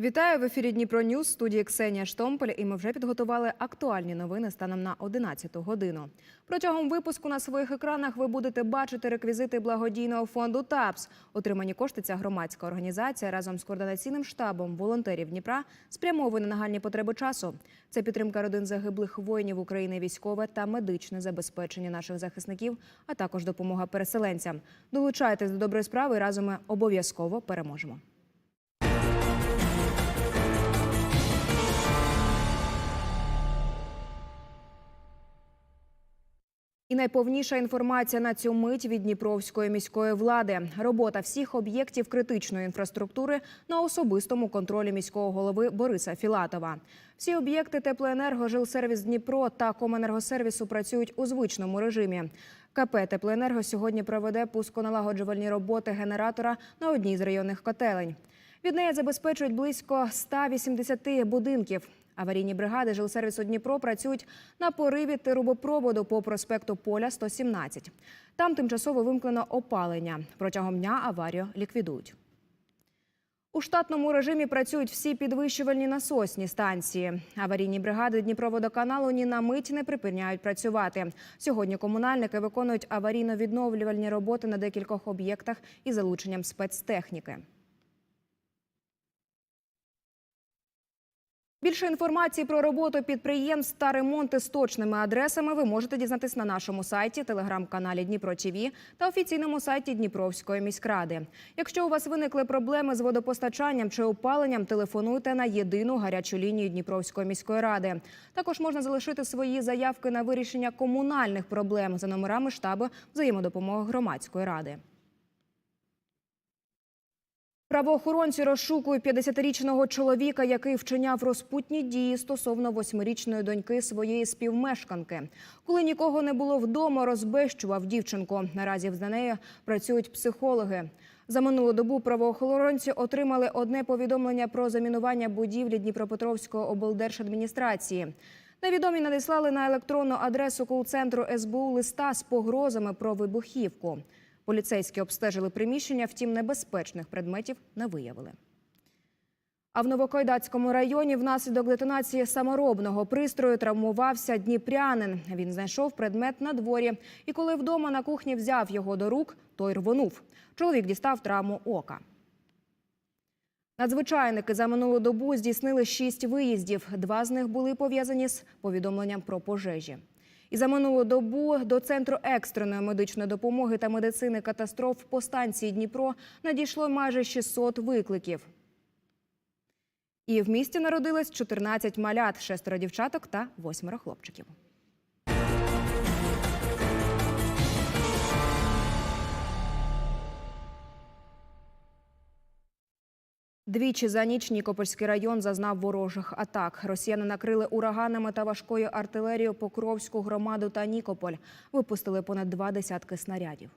Вітаю в ефірі Дніпро Ньюс, студії Ксенія Штомпель. І ми вже підготували актуальні новини станом на 11 годину. Протягом випуску на своїх екранах ви будете бачити реквізити благодійного фонду ТАПС. Отримані кошти ця громадська організація разом з координаційним штабом волонтерів Дніпра спрямовує на нагальні потреби часу. Це підтримка родин загиблих воїнів України, військове та медичне забезпечення наших захисників, а також допомога переселенцям. Долучайтесь до доброї справи. і Разом ми обов'язково переможемо. І найповніша інформація на цю мить від Дніпровської міської влади. Робота всіх об'єктів критичної інфраструктури на особистому контролі міського голови Бориса Філатова. Всі об'єкти теплоенерго, жилсервіс Дніпро та Коменергосервісу працюють у звичному режимі. КП Теплоенерго сьогодні проведе пусконалагоджувальні роботи генератора на одній з районних котелень. Від неї забезпечують близько 180 будинків. Аварійні бригади жилсервісу Дніпро працюють на пориві трубопроводу по проспекту Поля 117. Там тимчасово вимкнено опалення. Протягом дня аварію ліквідують. У штатному режимі працюють всі підвищувальні насосні станції. Аварійні бригади Дніпроводоканалу ні на мить не припиняють працювати. Сьогодні комунальники виконують аварійно-відновлювальні роботи на декількох об'єктах із залученням спецтехніки. Більше інформації про роботу підприємств та ремонти з точними адресами ви можете дізнатись на нашому сайті, телеграм-каналі Дніпро ТІВІ та офіційному сайті Дніпровської міськради. Якщо у вас виникли проблеми з водопостачанням чи опаленням, телефонуйте на єдину гарячу лінію Дніпровської міської ради. Також можна залишити свої заявки на вирішення комунальних проблем за номерами штабу взаємодопомоги громадської ради. Правоохоронці розшукують 50-річного чоловіка, який вчиняв розпутні дії стосовно восьмирічної доньки своєї співмешканки. Коли нікого не було вдома, розбещував дівчинку. Наразі за нею працюють психологи. За минулу добу правоохоронці отримали одне повідомлення про замінування будівлі Дніпропетровської облдержадміністрації. Невідомі надіслали на електронну адресу кол-центру СБУ листа з погрозами про вибухівку. Поліцейські обстежили приміщення, втім небезпечних предметів не виявили. А в Новокойдацькому районі внаслідок детонації саморобного пристрою травмувався дніпрянин. Він знайшов предмет на дворі, і коли вдома на кухні взяв його до рук, той рвонув. Чоловік дістав травму ока. Надзвичайники за минулу добу здійснили шість виїздів. Два з них були пов'язані з повідомленням про пожежі. І за минулу добу до центру екстреної медичної допомоги та медицини катастроф по станції Дніпро надійшло майже 600 викликів. І в місті народилось 14 малят, шестеро дівчаток та восьмеро хлопчиків. Двічі за ніч Нікопольський район зазнав ворожих атак. Росіяни накрили ураганами та важкою артилерією Покровську громаду та Нікополь. Випустили понад два десятки снарядів.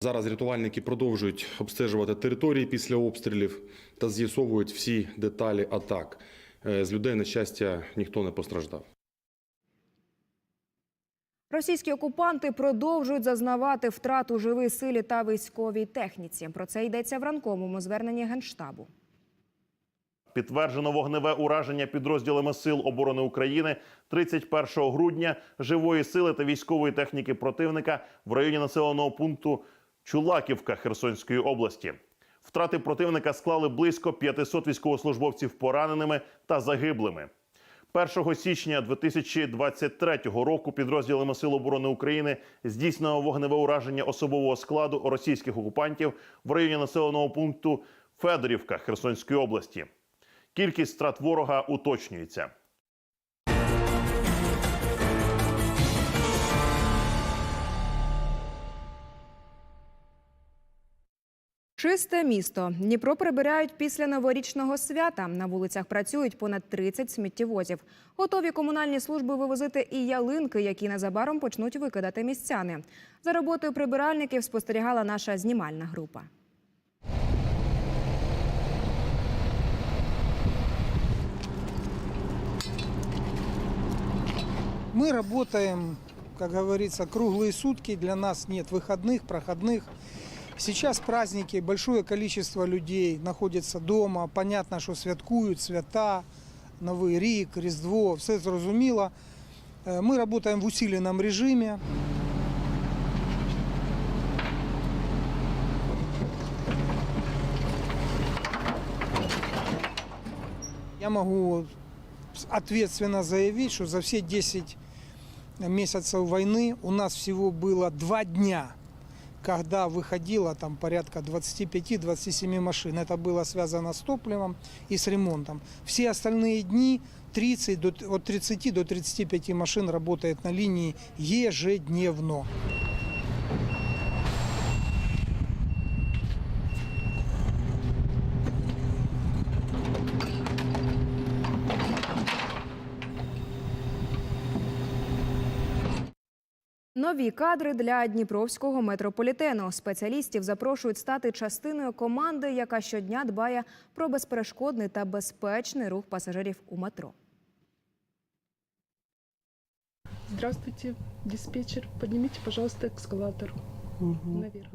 Зараз рятувальники продовжують обстежувати території після обстрілів та з'ясовують всі деталі атак. Е, З людей, на щастя, ніхто не постраждав. Російські окупанти продовжують зазнавати втрат у живій силі та військовій техніці. Про це йдеться в ранковому зверненні генштабу. Підтверджено вогневе ураження підрозділами сил оборони України 31 грудня живої сили та військової техніки противника в районі населеного пункту Чулаківка Херсонської області. Втрати противника склали близько 500 військовослужбовців пораненими та загиблими. 1 січня 2023 року підрозділами Сил оборони України здійснено вогневе ураження особового складу російських окупантів в районі населеного пункту Федорівка Херсонської області. Кількість страт ворога уточнюється. Чисте місто. Дніпро прибирають після новорічного свята. На вулицях працюють понад 30 сміттєвозів. Готові комунальні служби вивозити і ялинки, які незабаром почнуть викидати містяни. За роботою прибиральників спостерігала наша знімальна група. Мы работаем, как говорится, круглые сутки. Для нас нет выходных, проходных. Сейчас праздники, большое количество людей находится дома. Понятно, що святкують свята, Новий рік, Різдво, все зрозуміло. Е, Ми працюємо в усиленому режимі. Я могу ответственно заявить, что за все 10 месяцев войны у нас всего было два дня, когда выходило там порядка 25-27 машин. Это было связано с топливом и с ремонтом. Все остальные дни 30 до, от 30 до 35 машин работает на линии ежедневно. Нові кадри для Дніпровського метрополітену. Спеціалістів запрошують стати частиною команди, яка щодня дбає про безперешкодний та безпечний рух пасажирів у метро. Здравствуйте, диспетчер. Поднимите, пожалуйста, эскалатор наверх.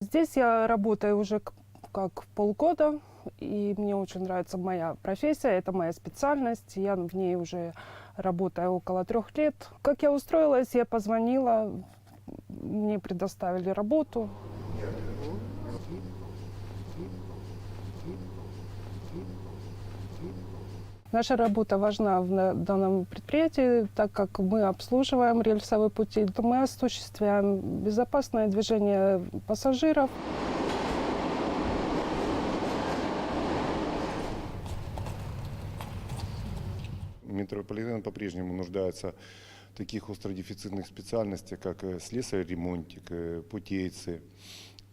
Здесь я работаю уже к- как полгода, и мне очень нравится моя профессия, это моя специальность. Я в ней уже работаю около трех лет. Как я устроилась, я позвонила, мне предоставили работу. Наша работа важна в данном предприятии, так как мы обслуживаем рельсовые пути, то мы осуществляем безопасное движение пассажиров. Метрополитен по-прежнему нуждается в таких остродефицитных специальностях, как э, слесарь-ремонтик, э, путейцы,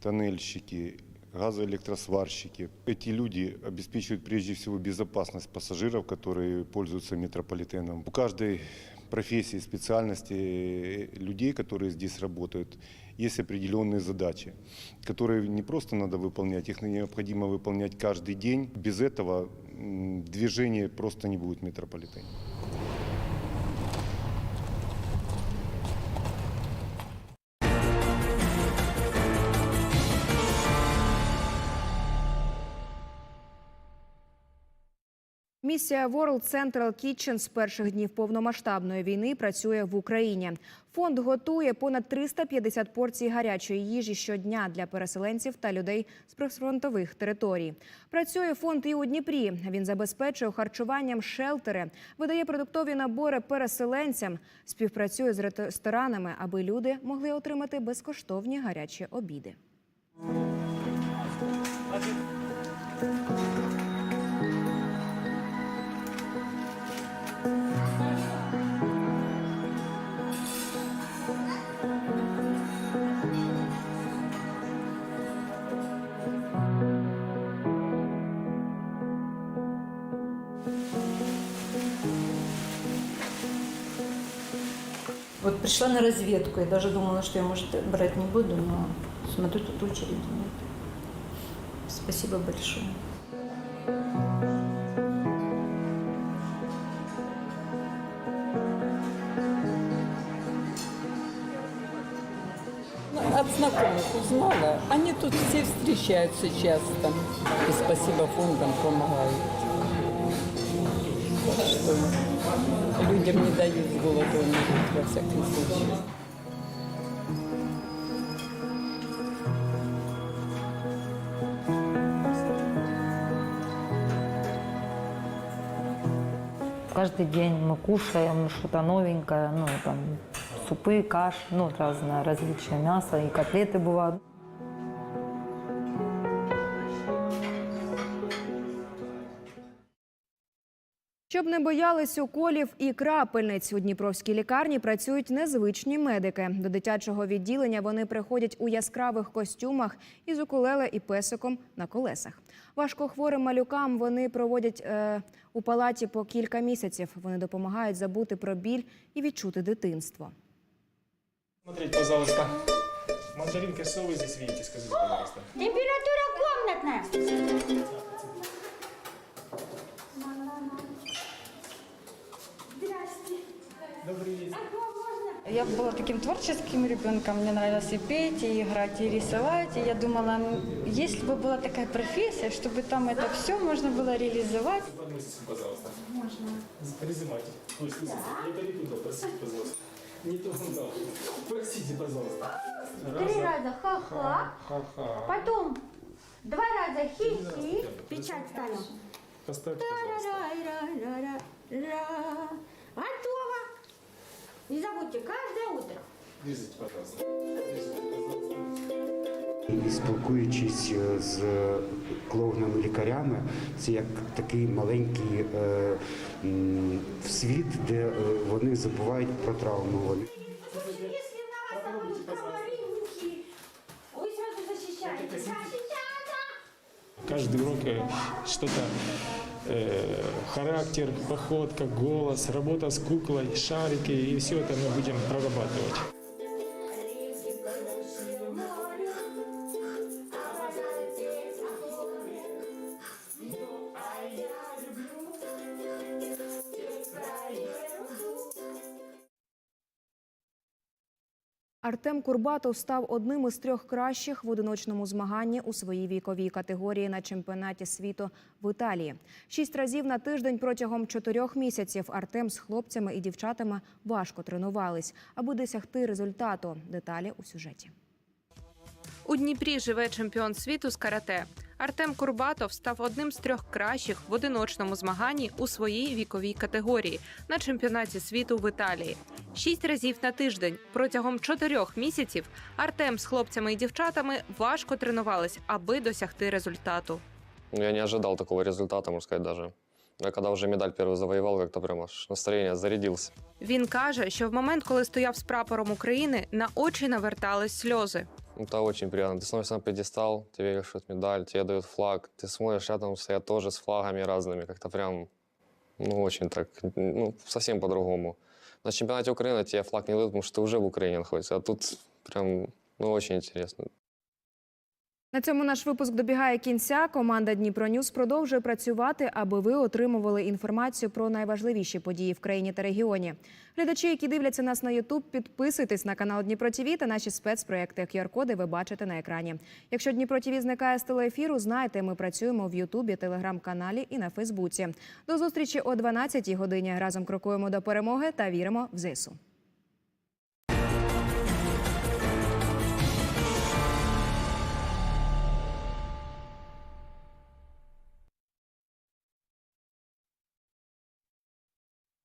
тоннельщики, газоэлектросварщики. Эти люди обеспечивают прежде всего безопасность пассажиров, которые пользуются метрополитеном. У каждой профессии, специальности э, людей, которые здесь работают, есть определенные задачи, которые не просто надо выполнять, их необходимо выполнять каждый день. Без этого движения просто не будет в метрополитене. Місія World Central Kitchen з перших днів повномасштабної війни працює в Україні. Фонд готує понад 350 порцій гарячої їжі щодня для переселенців та людей з прифронтових територій. Працює фонд і у Дніпрі. Він забезпечує харчуванням шелтери, видає продуктові набори переселенцям, співпрацює з ресторанами, аби люди могли отримати безкоштовні гарячі обіди. Пришла на разведку, я даже думала, что я, может, брать не буду, но смотрю, тут очереди нет. Спасибо большое. От знакомых узнала. Они тут все встречаются часто. И спасибо фондам помогают. Что людям не дают с голоду умереть, во всяком случае. Каждый день мы кушаем что-то новенькое, ну, там, супы, каши, ну, разное, различное мясо, и котлеты бывают. Щоб не боялись уколів і крапельниць, у Дніпровській лікарні працюють незвичні медики. До дитячого відділення вони приходять у яскравих костюмах із укулеле і песиком на колесах. Важкохворим малюкам вони проводять е, у палаті по кілька місяців. Вони допомагають забути про біль і відчути дитинство. Смотрите, пожалуйста. Мандаринка, что вы здесь видите, скажите, пожалуйста. Температура комнатная. Добрый вечер. А? Я была таким творческим ребенком, мне нравилось и петь, и играть, и рисовать. И я думала, ну, если бы была такая профессия, чтобы там это все можно было реализовать. Подносите, пожалуйста. Можно. Приземайте. Ой, слушайте, это не туда, простите, пожалуйста. Не туда. Простите, пожалуйста. Три раза ха-ха. Ха-ха. Потом два раза хи-хи. Печать ставим. Поставьте, пожалуйста. Ра-ра-ра-ра-ра. Готово. Не забудьте, каждое утро. Держите, пожалуйста. Держите, пожалуйста. І спілкуючись е, з клоунами-лікарями, це як такий маленький е, м, світ, де е, вони забувають про травму. Вони Если на вас нападут комаринки, вы сразу защищаете. Защищаться! Каждый урок э, что-то э, характер, походка, голос, работа с куклой, шарики, и все это мы будем прорабатывать. Артем Курбатов став одним із трьох кращих в одиночному змаганні у своїй віковій категорії на чемпіонаті світу в Італії. Шість разів на тиждень протягом чотирьох місяців Артем з хлопцями і дівчатами важко тренувались, аби досягти результату. Деталі у сюжеті. У Дніпрі живе чемпіон світу з карате. Артем Курбатов став одним з трьох кращих в одиночному змаганні у своїй віковій категорії на чемпіонаті світу в Італії. Шість разів на тиждень протягом чотирьох місяців Артем з хлопцями і дівчатами важко тренувались, аби досягти результату. Я не ожидал такого результата, можно сказать, даже. Я когда уже медаль первую завоевал, как-то прям аж настроение зарядился. Він каже, що в момент, коли стояв з прапором України, на очі навертались сльози. Это очень приятно. Ты становишься на пьедестал, тебе вешают медаль, тебе дают флаг. Ты смотришь, рядом стоят тоже с флагами разными. Как-то прям, ну, очень так, ну, совсем по-другому. На чемпионате Украины тебе флаг не дают, потому что ты уже в Украине находишься. А тут прям, ну, очень интересно. На цьому наш випуск добігає кінця. Команда Дніпро Ньюс продовжує працювати, аби ви отримували інформацію про найважливіші події в країні та регіоні. Глядачі, які дивляться нас на Ютуб, підписуйтесь на канал Дніпро ТІВІ та наші спецпроекти. QR-коди ви бачите на екрані. Якщо Дніпро ТІВІ зникає з телеефіру, знайте, ми працюємо в Ютубі, телеграм-каналі і на Фейсбуці. До зустрічі о 12-й годині. Разом крокуємо до перемоги та віримо в ЗСУ.